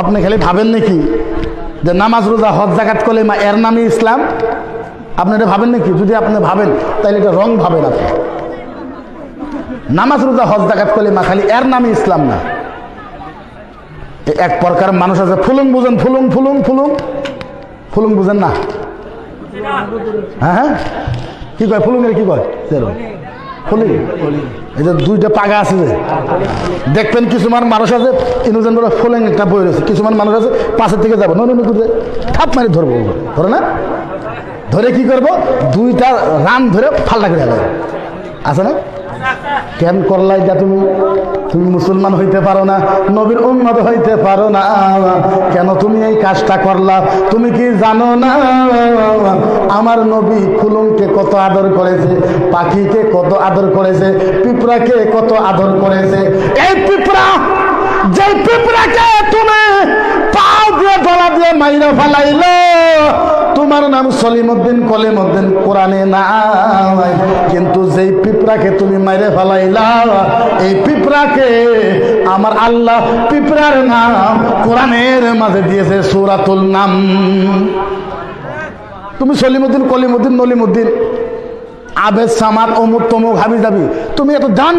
আপনি খালি ভাবেন নাকি যে নামাজ, রোজা, হজ জাকাত করলে মা এর নামই ইসলাম? আপনি এটা ভাবেন নাকি? যদি আপনি ভাবেন তাহলে এটা রং ভাবেন আপনি। নামাজ, রোজা, হজ জাকাত করলে মা খালি এর নামই ইসলাম না। এক প্রকার মানুষ আছে, ফুলুং বুঝেন, ফুলুং ফুলুং ফুলুং। ফুলুং বুঝেন না? হ্যাঁ হ্যাঁ? কি কয় ফুলুঙের কি কয়? সেরকম এটা দুইটা পাগা আছে যে। দেখবেন কিছুমান মানুষ আছে, ইনোজেন বলে ফুলেং একটা বই রয়েছে। কিছুমান মানুষ আছে, পাশের থেকে যাব। নন করে ঠাপ মারি ধরবো। ধরে না? ধরে কি করব? দুইটা রান ধরে ফাল্টা করে আছে না? কেন করলাই যা তুমি? তুমি মুসলমান হইতে পারো না, নবীর উন্নত হইতে পারো না। কেন তুমি এই কাজটা করলা? তুমি কি জানো না? আমার নবী ফুলুমকে কত আদর করেছে, পাখিকে কত আদর করেছে, পিঁপড়াকে কত আদর করেছে। এই পিঁপড়া যে পিঁপড়াকে তুমি পাও দিয়ে গলা দিয়ে মাইরা ফেলাইলো তোমার নাম সলিমুদ্দিন কলিমুদ্দিন, কোরআনে নাই কিন্তু যেই পিঁপড়াকে তুমি মাইরে ফেলাইলা, এই পিঁপড়াকে আমার আল্লাহ পিঁপড়ার নাম কোরআনের মাঝে দিয়েছে, সুরাতুল নাম। তুমি সলিমুদ্দিন কলিমুদ্দিন নলিমুদ্দিন, আবেদ সামাদ, অমুক তমুক হাবি যাবি তুমি এত জান